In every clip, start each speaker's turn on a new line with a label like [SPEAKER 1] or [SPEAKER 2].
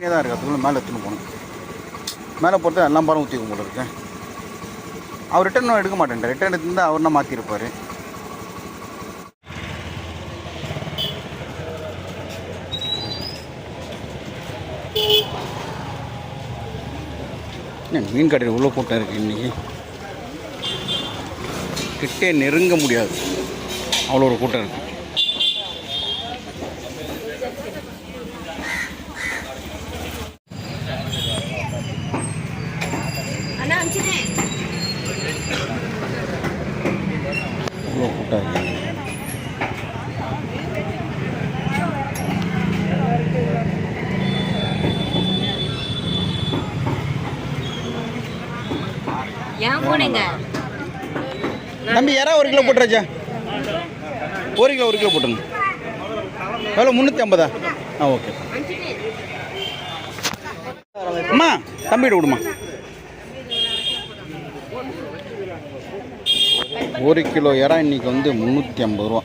[SPEAKER 1] இங்கே தான் இருக்கிறதுக்குள்ள மேலே எடுத்துன்னு போகணும் மேலே பொறுத்து எல்லாம் பாரம் ஊற்றி போல இருக்கேன் அவர் ரிட்டர்ன் எடுக்க மாட்டேன் ரிட்டர்ன் எடுத்துருந்தா அவர் தான் மாற்றிருப்பார் மீன் கடையில் உள்ளே கூட்டம் இருக்குது இன்றைக்கி கிட்டே நெருங்க முடியாது அவ்வளோ ஒரு கூட்டம் இருக்குது கரெக்டாக தம்பி யாரா ஒரு கிலோ போட்டுறாச்சா ஒரு கிலோ ஒரு கிலோ போட்டுருங்க எவ்வளோ முந்நூற்றி ஐம்பதா ஆ ஓகே அம்மா தம்பிகிட்ட விடுமா ஒரு கிலோ இறா இன்னைக்கு வந்து முந்நூற்றி ஐம்பது ரூபா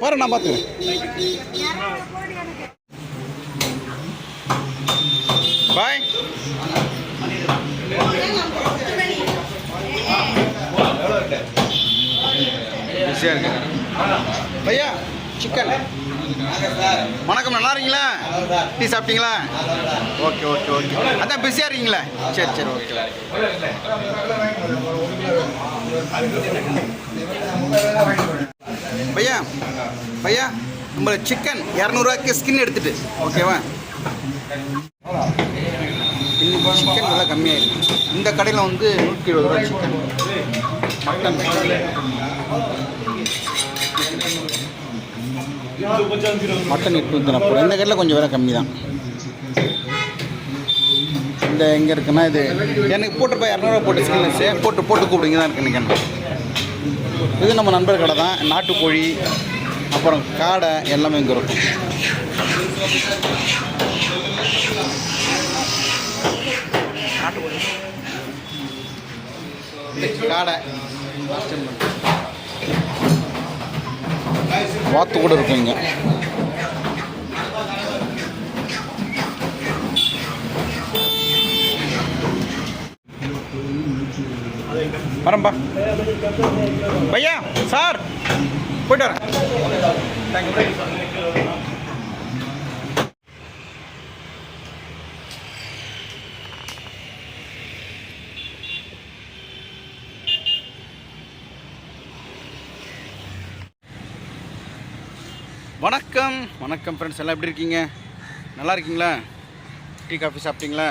[SPEAKER 1] பாரு நான் பார்த்துக்கிறேன் பாய் பிஸியாக இருக்கு பையா சிக்கன் வணக்கம் நல்லா இருக்கீங்களா டீ சாப்பிட்டீங்களா ஓகே ஓகே ஓகே அதான் பிஸியாக இருக்கீங்களா சரி சரி ஓகே பையா பையா நம்ம சிக்கன் இரநூறுவாய்க்கு ஸ்கின் எடுத்துட்டு ஓகேவா இன்னைக்கு சிக்கன் நல்லா கம்மியாக இருக்குது இந்த கடையில் வந்து நூற்றி இருபது ரூபா சிக்கன் மட்டன் மட்டன் எட்நூற்றி நாற்பது இந்த கடையில் கொஞ்சம் விலை கம்மி தான் இந்த எங்கே இருக்குன்னா இது எனக்கு போட்டுருப்பா இரநூறுவா போட்டு ஸ்கின்லெஸ் போட்டு போட்டு கூப்பிடுங்க தான் இருக்கு நினைக்கிறேன் இது நம்ம நண்பர் கடை தான் நாட்டுக்கோழி அப்புறம் காடை எல்லாமே இங்கே இருக்கும் காடை வாத்து கூட இருக்கும் இங்கே வரம்பா பையா சார் போயிட்டு வரேன் வணக்கம் வணக்கம் ஃப்ரெண்ட்ஸ் எல்லாம் எப்படி இருக்கீங்க நல்லா இருக்கீங்களா டீ காஃபி சாப்பிட்டீங்களா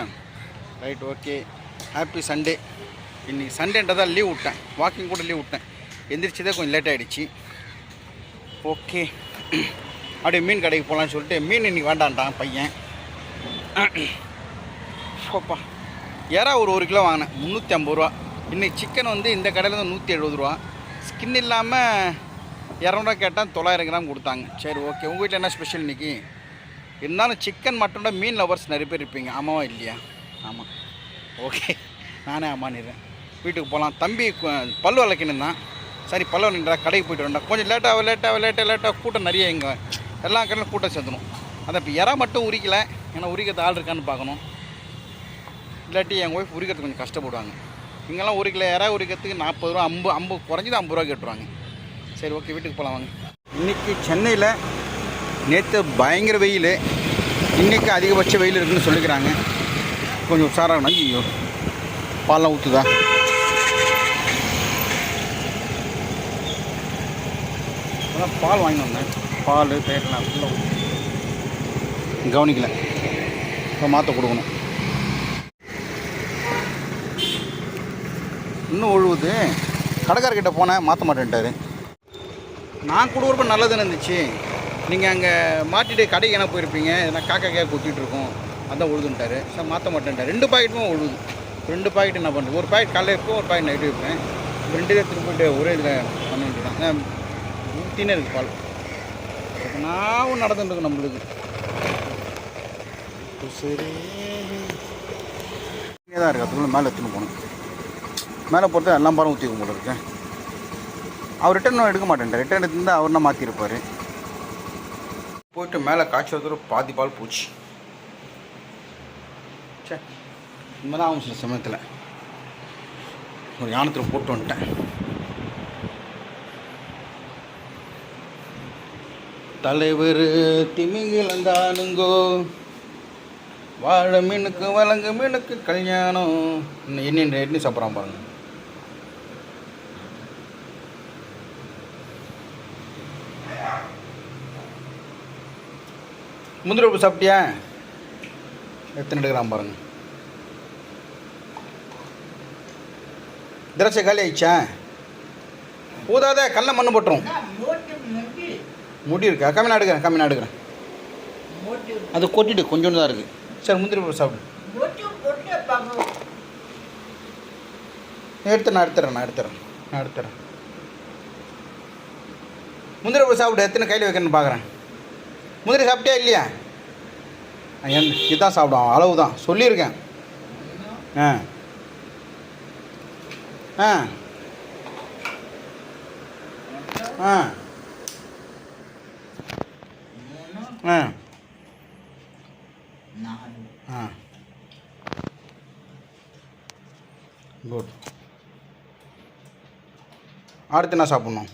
[SPEAKER 1] ரைட் ஓகே ஹாப்பி சண்டே இன்றைக்கி சண்டேன்றதான் லீவ் விட்டேன் வாக்கிங் கூட லீவ் விட்டேன் எந்திரிச்சதே கொஞ்சம் லேட் ஆகிடுச்சு ஓகே அப்படியே மீன் கடைக்கு போகலான்னு சொல்லிட்டு மீன் இன்றைக்கி வேண்டான்ட்டான் பையன் ஓப்பா ஏறா ஒரு ஒரு கிலோ வாங்கினேன் முந்நூற்றி ஐம்பது ரூபா இன்றைக்கி சிக்கன் வந்து இந்த கடையில் தான் நூற்றி எழுபது ரூபா ஸ்கின் இல்லாமல் இரநூறுவா கேட்டால் தொள்ளாயிரம் கிராம் கொடுத்தாங்க சரி ஓகே உங்கள் வீட்டில் என்ன ஸ்பெஷல் இன்றைக்கி இருந்தாலும் சிக்கன் மட்டனோட மீன் லவர்ஸ் நிறைய பேர் இருப்பீங்க ஆமாவா இல்லையா ஆமாம் ஓகே நானே ஆமானிடுறேன் வீட்டுக்கு போகலாம் தம்பி பல் வளர்க்கணும் தான் சரி பல் விளக்கின்றா கடைக்கு போய்ட்டு வரண்டா கொஞ்சம் லேட்டாக லேட்டாக லேட்டாக லேட்டாக கூட்டம் நிறைய இங்கே எல்லா கடையிலும் கூட்டம் சேர்த்துணும் அந்த இப்போ இறா மட்டும் உரிக்கல ஏன்னா உரிக்கிறது ஆள் இருக்கான்னு பார்க்கணும் இல்லாட்டி என் ஒய்ஃப் உரிக்கிறதுக்கு கொஞ்சம் கஷ்டப்படுவாங்க இங்கெல்லாம் உரிக்கலை இறா உரிக்கிறதுக்கு நாற்பது ரூபா ஐம்பது ஐம்பது குறைஞ்சது ஐம்பது ரூபா கேட்டுருவாங்க சரி ஓகே வீட்டுக்கு போகலாம் வாங்க இன்றைக்கி சென்னையில் நேற்று பயங்கர வெயில் இன்றைக்கி அதிகபட்ச வெயில் இருக்குன்னு சொல்லிக்கிறாங்க கொஞ்சம் உஷாராகணும் ஐயோ பாலாம் ஊற்றுதா அதான் பால் வாங்கி வந்தேன் பால் பேரெலாம் ஃபுல்லாக கவனிக்கல இப்போ மாற்ற கொடுக்கணும் இன்னும் ஒழுவுது கடைக்காரர்கிட்ட போனேன் மாற்ற மாட்டேன்ட்டாரு நான் கொடுக்குறப்ப நல்லதுன்னு இருந்துச்சு நீங்கள் அங்கே மாட்டிட்டு கடைக்கு என்ன போயிருப்பீங்க ஏன்னா காக்கா காக்கா அதான் உழுதுன்ட்டார் சார் மாற்ற மாட்டேன்ட்டார் ரெண்டு பாக்கெட்டுமே உழுது ரெண்டு பாக்கெட் என்ன பண்ணுறது ஒரு பாக்கெட் காலையில் இருக்கும் ஒரு பாக்கெட் நைட்டு இருப்பேன் ரெண்டு பேர் போய்ட்டு ஒரே இதில் பண்ண வேண்டியதான் ஊற்றினே இருக்குது பால் நான் நடந்துருக்கு நம்மளுக்கு சரி தான் இருக்குது அதுக்குள்ளே மேலே எடுத்துன்னு போகணும் மேலே போகிறது எல்லாம் பாரம் ஊற்றிக்க போல இருக்கேன் அவர் ரிட்டர்ன் எடுக்க மாட்டேன் ரிட்டர்ன் எடுத்து அவர் மாற்றிருப்பார் போயிட்டு மேலே காய்ச்சி வந்து பாதி பால் போச்சு இந்த மாதிரி ஆகும் சில சமயத்தில் ஒரு யானத்தில் போட்டு வந்துட்டேன் தலைவர் திமிங்கிலந்தானுங்கோ வாழ மீனுக்கு வழங்கு மீனுக்கு கல்யாணம் என்ன என்ன சாப்பிட்றான் பாருங்கள் முந்திரி உப்பு சாப்பிட்டியா எத்தனை எடுக்கிறான் பாருங்க திராட்சை காலி ஆயிடுச்சா ஊதாத கல்ல மண்ணு போட்டுரும் முடி இருக்கா கம்மி எடுக்கிறேன் கம்மி எடுக்கிறேன் அது கொட்டிட்டு கொஞ்சோண்டு தான் இருக்குது சரி முந்திரி பருப்பு சாப்பிடு எடுத்து நான் எடுத்துறேன் நான் எடுத்துறேன் நான் எடுத்துறேன் முந்திரி பருப்பு சாப்பிடு எத்தனை கையில் வைக்கணும்னு பார்க்குறேன் முந்திரி சாப்பிட்டியா இல்லையா என் இதுதான் சாப்பிடுவோம் அளவு தான் சொல்லியிருக்கேன் ஆ ஆ ஆ ஆ ஆ குட் அடுத்து என்ன சாப்பிட்ணும்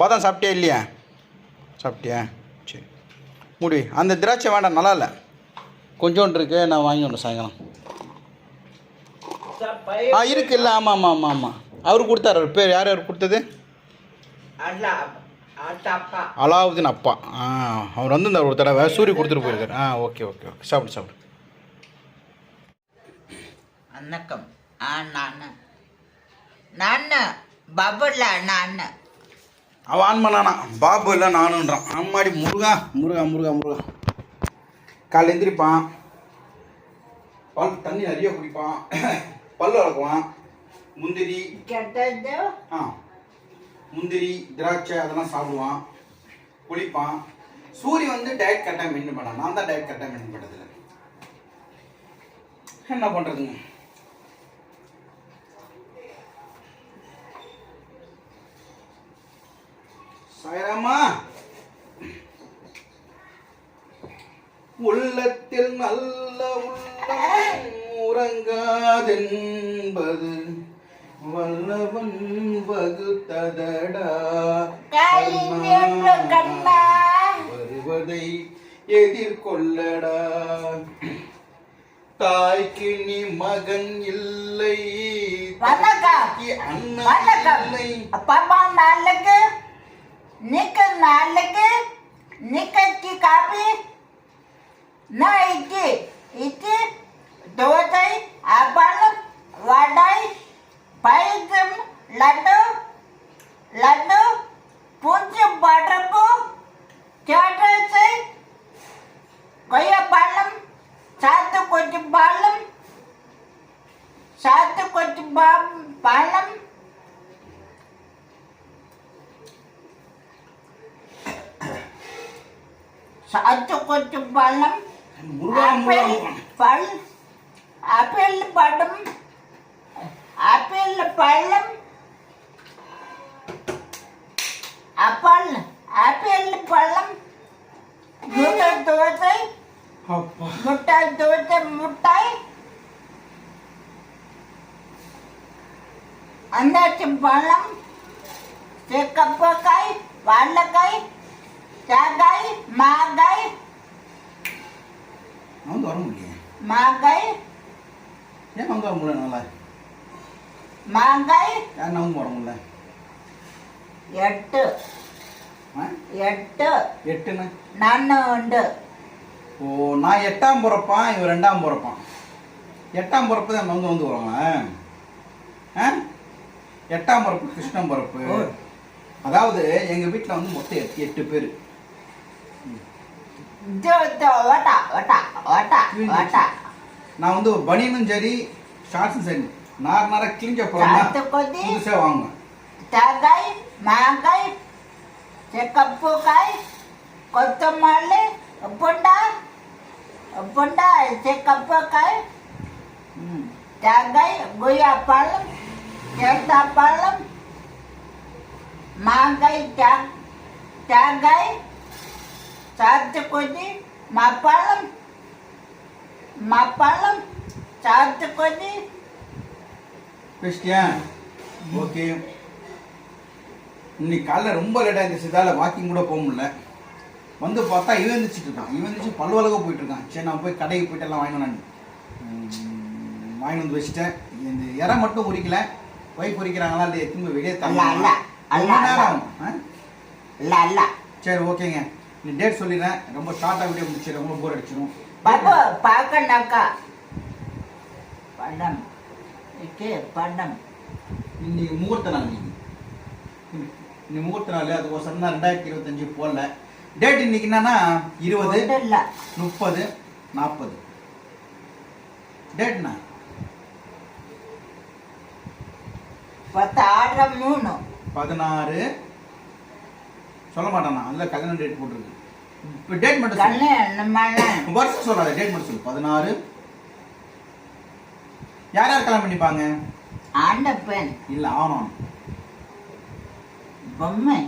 [SPEAKER 1] பாதாம் சாப்பிட்டியா இல்லையா சாப்பிட்டியா முடி அந்த திராட்சை வேண்டாம் நல்லா இல்லை கொஞ்சோண்டு இருக்கு நான் வாங்கி ஒன்று சாயங்காலம் ஆ இல்லை ஆமாம் ஆமாம் ஆமாம் ஆமாம் அவர் கொடுத்தாரு அவர் பேர் யார் யார் கொடுத்தது அலாவுதீன் அப்பா ஆ அவர் வந்து இந்த ஒரு தடவை சூரிய கொடுத்துட்டு போயிருக்காரு ஆ ஓகே ஓகே ஓகே சாப்பிடு சாப்பிடு
[SPEAKER 2] அண்ணக்கம் ஆ நான் நான் பபுல்லா நான்
[SPEAKER 1] அவன் ஆன் பண்ணானா பாபு இல்லை நானுன்றான் அம்மாடி முருகா முருகா முருகா முருகா காலையில் எந்திரிப்பான் பால் தண்ணி நிறைய குடிப்பான் பல் வளர்க்குவான் முந்திரி ஆ முந்திரி திராட்சை அதெல்லாம் சாப்பிடுவான் குளிப்பான் சூரியன் வந்து டயட் கரெக்டாக மெயின்டைன் பண்ணான் நான் தான் டயட் கரெக்டாக மெயின்டைன் பண்ணுறது என்ன பண்ணுறதுங்க சாயராமா உள்ளத்தில் நல்ல உள்ளம் உறங்காதென்பது வல்லவன் வகுத்ததடா வருவதை எதிர்கொள்ளடா தாய்க்கு நீ மகன் இல்லை
[SPEAKER 2] அண்ணன் இல்லை அப்பா निकल ना लगे निकल की कापी ना इतनी इतनी சாத்து கொத்து பழம் ஆப்பிள் பழ் ஆப்பிள் படம் ஆப்பிள் பழம் அப்பால் ஆப்பிள் பழம் முட்டை தோசை முட்டாய் தோசை முட்டாய் அந்தாச்சி பழம் செக்கப்பக்காய் வாழைக்காய் தகை மாங்காய்
[SPEAKER 1] வந்து வர முடியல மாங்காய் ஏன் அவங்க வர முடியல நல்லா மகை ஏன் அவங்க வர முடியல
[SPEAKER 2] எட்டு எட்டு எட்டுன்னு நன்னண்டு
[SPEAKER 1] ஓ நான் எட்டாம் பிறப்பான் இவன் ரெண்டாம் பிறப்பான் எட்டாம் பிறப்பு தான் அவங்க வந்து வருவாங்க எட்டாம் பிறப்பு கிருஷ்ணம் பிறப்பு அதாவது எங்கள் வீட்டில் வந்து மொத்தம் எட்டு பேர் நான் வந்து பனியனும் சரி ஷார்ட்ஸும் சரி நார் நார கிழிஞ்ச
[SPEAKER 2] புதுசாக வாங்க தேங்காய் மாங்காய் செக்கப்பூக்காய் கொத்தமல்லி பொண்டா பொண்டா செக்கப்பூக்காய் தேங்காய் கொய்யா பழம் கேட்டா பழம் மாங்காய் தேங்காய் சாத்துக்குடி மப்பழம் மப்பழம் சாத்துக்குடி
[SPEAKER 1] பேசிட்டியா ஓகே இன்னைக்கு காலைல ரொம்ப லேட்டாக இருந்துச்சு இதால் வாக்கிங் கூட போக முடியல வந்து பார்த்தா இவன் எழுந்திரிச்சிட்டு இருக்கான் இவன் இருந்துச்சு பல்வலக போயிட்டு இருக்கான் சரி நான் போய் கடைக்கு போயிட்டு எல்லாம் வாங்கினேன் நான் வந்து வச்சுட்டேன் இந்த இறை மட்டும் உரிக்கல ஒய்ஃப் உரிக்கிறாங்களா இல்லை திரும்ப வெளியே தரலாம் இல்லை நேரம் இல்லை இல்லை சரி ஓகேங்க டேட் சொல்லிடுறேன் ரொம்ப ஷார்ட்டாக வீடியோ முடிச்சிடும் ரொம்ப போர் அடிச்சிடும்
[SPEAKER 2] பாப்பா பார்க்கண்டாக்கா படம் ஓகே படம்
[SPEAKER 1] இன்றைக்கி முகூர்த்த நாள் இன்னைக்கு முகூர்த்த நாள் அது ஒரு சந்தா ரெண்டாயிரத்தி இருபத்தஞ்சு போடல டேட் இன்னைக்கு என்னன்னா இருபது இல்லை முப்பது நாற்பது டேட்னா
[SPEAKER 2] பத்து ஆறு மூணு
[SPEAKER 1] பதினாறு சொல்ல மாட்டேண்ணா அதில் கல்யாணம் டேட் போட்டிருக்கு இப்போ டேட் மட்டும் கண்ணு நம்ம வருஷம் சொல்லாத டேட் மட்டும் சொல்லு பதினாறு யார் யார் கல்யாணம் பண்ணிப்பாங்க
[SPEAKER 2] ஆண்ட பெண் இல்ல ஆமாம் பொம்மை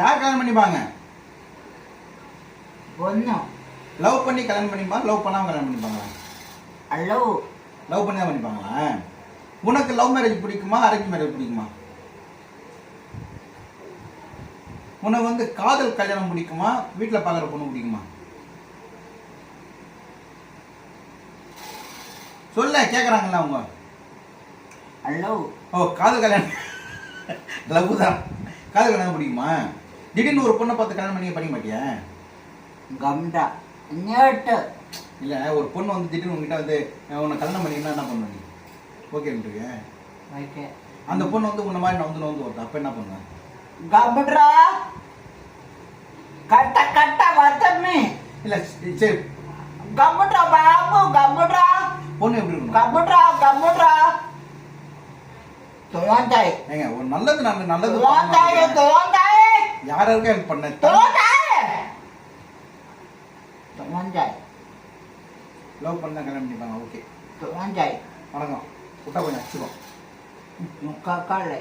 [SPEAKER 1] யார் கல்யாணம் பண்ணிப்பாங்க பொண்ணு லவ் பண்ணி கல்யாணம் பண்ணிப்பாங்க லவ் பண்ணாம கல்யாணம் பண்ணிப்பாங்க லவ் லவ் பண்ணி தான் பண்ணிப்பாங்களா உனக்கு லவ் மேரேஜ் பிடிக்குமா அரேஞ்ச் மேரேஜ் பிடிக்குமா உனக்கு வந்து காதல் கல்யாணம் பிடிக்குமா வீட்டில் பார்க்குற பொண்ணு பிடிக்குமா சொல்ல கேட்குறாங்களா அவங்க ஹலோ ஓ காதல் கல்யாணம் லவ் தான் காதல் கல்யாணம் பிடிக்குமா திடீர்னு ஒரு பொண்ணை பார்த்து கல்யாணம் பண்ணி பண்ணிக்க மாட்டியா கம்டா இல்லை ஒரு பொண்ணு வந்து திடீர்னு உங்ககிட்ட வந்து உன்னை கல்யாணம் பண்ணிங்கன்னா என்ன பண்ணுவீங்க ஓகேன்ட்டுருக்கேன் ஓகே அந்த பொண்ணு வந்து உன்ன மாதிரி நான் வந்து நோந்து வருது அப்போ என்ன பண்ணுவேன்
[SPEAKER 2] கம்பிடுறா கட்ட கட்ட வச்சமே இல்ல சரி கம்பிடுறா பாபு கம்பிடுறா பொண்ணு எப்படி இருக்கும் கம்பிடுறா கம்பிடுறா தோந்தாய் ஏங்க
[SPEAKER 1] ஒரு நல்லது நல்ல நல்லது தோந்தாய் தோந்தாய் யாராருக்கு ஹெல்ப் பண்ண தோந்தாய் தோந்தாய் லவ் பண்ண கல்யாணம் ஓகே தோந்தாய் வணக்கம் விட்டா கொஞ்சம் அடிச்சுக்கோ
[SPEAKER 2] முக்கா காலை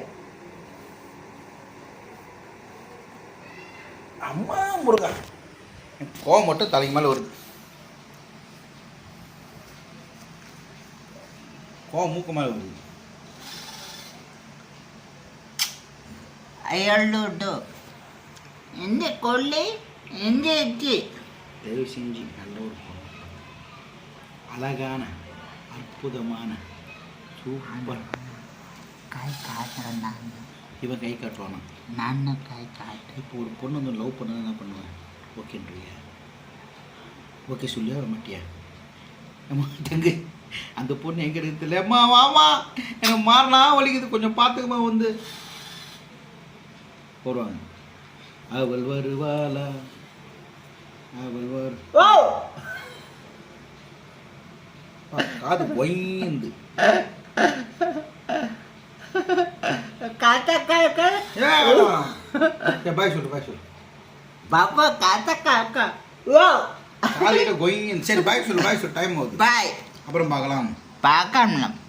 [SPEAKER 1] அம்மா முருகா கோவம் மட்டும் தலைக்கு மேலே வருது கோவம் மூக்கு மேலே வருது
[SPEAKER 2] அயல்லுட்டு எந்த கொள்ளை எந்த எத்தி
[SPEAKER 1] தயவு செஞ்சு நல்ல ஒரு பொண்ணு அழகான அற்புதமான சூப்பர்
[SPEAKER 2] காய் காய்ச்சல் நாங்கள்
[SPEAKER 1] இவன் கை காட்டுவானா
[SPEAKER 2] நான் கை காட்டு இப்போ
[SPEAKER 1] ஒரு பொண்ணு வந்து லவ் பண்ண என்ன பண்ணுவேன் ஓகேன்றிய ஓகே சொல்லியா வர மாட்டியா தங்கு அந்த பொண்ணு எங்கே இருக்குது அம்மா வாமா எனக்கு மாறினா வலிக்குது கொஞ்சம் பார்த்துக்கமா வந்து போடுவாங்க அவள் வருவாளா அவள் வரு காது ஒய்ந்து
[SPEAKER 2] आता काय बाय சொல்லு பாய் சொல்லு பாப்பா தாத்தா காக்கா ஓ
[SPEAKER 1] காலையில் கோயிங் சரி பாய் சொல்லு பாய் சொல்லு டைம் ஆகுது பாய் அப்புறம் பார்க்கலாம்
[SPEAKER 2] பார்க்கலாம்